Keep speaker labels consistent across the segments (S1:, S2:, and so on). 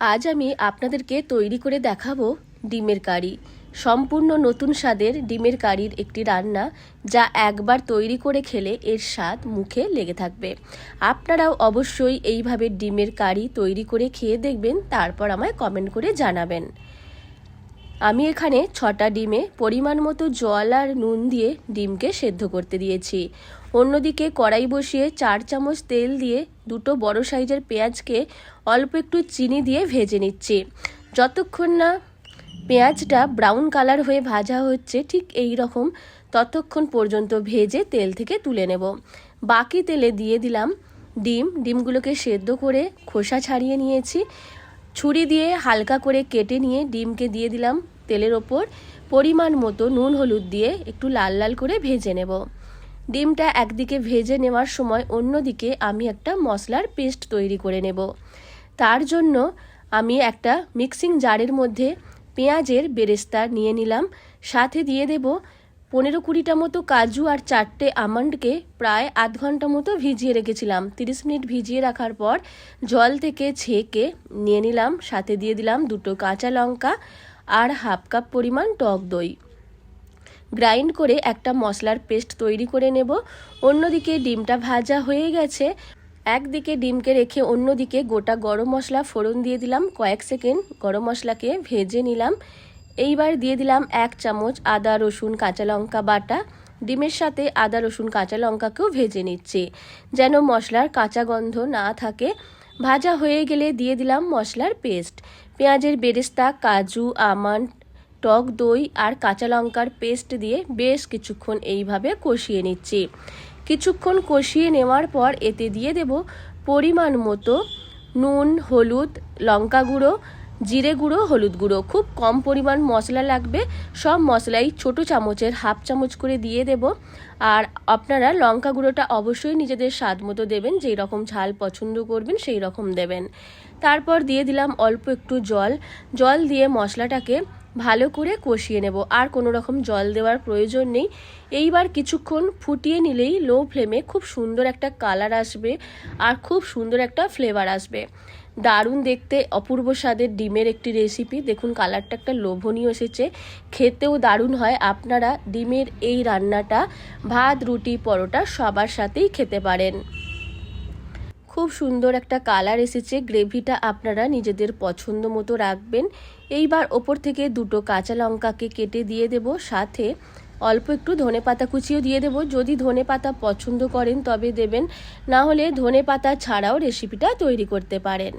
S1: আজ আমি আপনাদেরকে তৈরি করে দেখাবো ডিমের কারি। সম্পূর্ণ নতুন স্বাদের ডিমের কারির একটি রান্না যা একবার তৈরি করে খেলে এর স্বাদ মুখে লেগে থাকবে। আপনারাও অবশ্যই এইভাবে ডিমের কারি তৈরি করে খেয়ে দেখবেন, তারপর আমায় কমেন্ট করে জানাবেন। আমি এখানে ছটা ডিমে পরিমাণ মতো জল আর নুন দিয়ে ডিমকে সেদ্ধ করতে দিয়েছি। অন্যদিকে কড়াই বসিয়ে চার চামচ তেল দিয়ে দুটো বড় সাইজের পেঁয়াজকে অল্প একটু চিনি দিয়ে ভেজে নিচ্ছি। যতক্ষণ না পেঁয়াজটা ব্রাউন কালার হয়ে ভাজা হচ্ছে, ঠিক এই রকম ততক্ষণ পর্যন্ত ভেজে তেল থেকে তুলে নেব। বাকি তেলে দিয়ে দিলাম ডিম। ডিমগুলোকে সেদ্ধ করে খোসা ছাড়িয়ে নিয়েছি। ছুরি দিয়ে হালকা করে কেটে নিয়ে ডিমকে দিয়ে দিলাম তেলের ওপর। পরিমাণ মতো নুন, হলুদ দিয়ে একটু লাল লাল করে ভেজে নেব। ডিমটা একদিকে ভেজে নেওয়ার সময় অন্যদিকে আমি একটা মশলার পেস্ট তৈরি করে নেব। তার জন্য আমি একটা মিক্সিং জারের মধ্যে পেঁয়াজের বেরেস্তা নিয়ে নিলাম। সাথে দিয়ে দেব পনেরো কুড়িটা মতো কাজু আর চারটে আমন্ডকে প্রায় আধ ঘণ্টা মতো ভিজিয়ে রেখেছিলাম। তিরিশ মিনিট ভিজিয়ে রাখার পর জল থেকে ছেঁকে নিয়ে নিলাম। সাথে দিয়ে দিলাম দুটো কাঁচা লঙ্কা আর হাফ কাপ পরিমাণ টক দই। গ্রাইন্ড করে একটা মশলার পেস্ট তৈরি করে নেব। অন্যদিকে ডিমটা ভাজা হয়ে গেছে। একদিকে ডিমকে রেখে অন্যদিকে গোটা গরম মশলা ফোড়ন দিয়ে দিলাম। কয়েক সেকেন্ড গরম মশলাকে ভেজে নিলাম। এইবার দিয়ে দিলাম এক চামচ আদা, রসুন, কাঁচা লঙ্কা বাটা। ডিমের সাথে আদা, রসুন, কাঁচা লঙ্কাকেও ভেজে নিচ্ছি। যেন মশলার কাঁচা গন্ধ না থাকে। ভাজা হয়ে গেলে দিয়ে দিলাম মশলার পেস্ট। পেঁয়াজের বেরেস্তা, কাজু, আমন্ড টক দই আর কাঁচা লঙ্কার পেস্ট দিয়ে বেশ কিছুক্ষণ এইভাবে কষিয়ে নিচ্ছি। কিছুক্ষণ কষিয়ে নেওয়ার পর এতে দিয়ে দেব পরিমাণ মতো নুন, হলুদ, লঙ্কা গুঁড়ো, জিরে গুঁড়ো, হলুদ গুঁড়ো। খুব কম পরিমাণ মশলা লাগবে, সব মশলাই ছোট চামচের হাফ চামচ করে দিয়ে দেব। আর আপনারা লঙ্কা গুঁড়োটা অবশ্যই নিজেদের স্বাদ মতো দেবেন, যেই রকম ঝাল পছন্দ করবেন সেই রকম দেবেন। তারপর দিয়ে দিলাম অল্প একটু জল। জল দিয়ে মশলাটাকে ভালো করে কষিয়ে নেব। আর কোনো রকম জল দেওয়ার প্রয়োজন নেই। এইবার কিছুক্ষণ ফুটিয়ে নিলেই লো ফ্লেমে খুব সুন্দর একটা কালার আসবে আর খুব সুন্দর একটা ফ্লেভার আসবে। দারুণ দেখতে অপূর্ব স্বাদের ডিমের একটি রেসিপি। দেখুন, কালারটা একটা লোভনীয় এসেছে। খেতেও দারুণ হয়। আপনারা ডিমের এই রান্নাটা, ভাত, রুটি, পরোটা সবার সাথেই খেতে পারেন। খুব সুন্দর একটা কালার এসেছে। গ্রেভিটা আপনারা নিজেদের পছন্দ মতো রাখবেন। এইবার ওপর থেকে দুটো কাঁচা লঙ্কাকে কেটে দিয়ে দেব। সাথে অল্প একটু ধনে পাতা কুচিও দিয়ে দেবো। যদি ধনে পাতা পছন্দ করেন তবে দেবেন। না হলে ধনে পাতা ছাড়াও রেসিপিটা তৈরি করতে পারেন।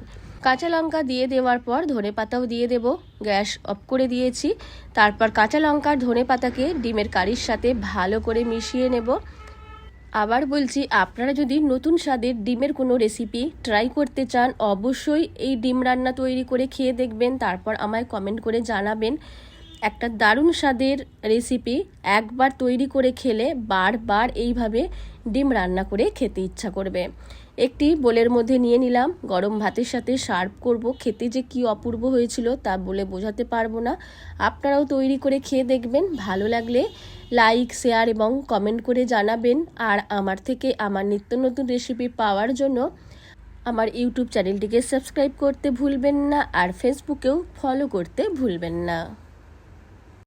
S1: কাঁচা লঙ্কা দিয়ে দেওয়ার পর ধনে পাতাও দিয়ে দেব। গ্যাস অফ করে দিয়েছি। তারপর কাঁচা লঙ্কার ধনে পাতাকে ডিমের কারির সাথে ভালো করে মিশিয়ে নেব। আবার বলছি, আপনারা যদি নতুন স্বাদের ডিমের কোনো রেসিপি ট্রাই করতে চান, অবশ্যই এই ডিম রান্না তৈরি করে খেয়ে দেখবেন। তারপর আমায় কমেন্ট করে জানাবেন। একটা দারুণ স্বাদের রেসিপি একবার তৈরি করে খেলে বারবার এইভাবে ডিম রান্না করে খেতে ইচ্ছা করবে। একটি বোলের মধ্যে নিয়ে নিলাম, গরম ভাতের সাথে সার্ভ করব। খেতে যে কি অপূর্ব হয়েছিল তা বলে বোঝাতে পারব না। আপনারাও তৈরি করে খেয়ে দেখবেন, ভালো লাগলে লাইক শেয়ার এবং কমেন্ট করে জানাবেন। আর আমার থেকে আমার নিত্য নতুন রেসিপি পাওয়ার জন্য আমার ইউটিউব চ্যানেলটিকে সাবস্ক্রাইব করতে ভুলবেন না। আর ফেসবুকেও ফলো করতে ভুলবেন না।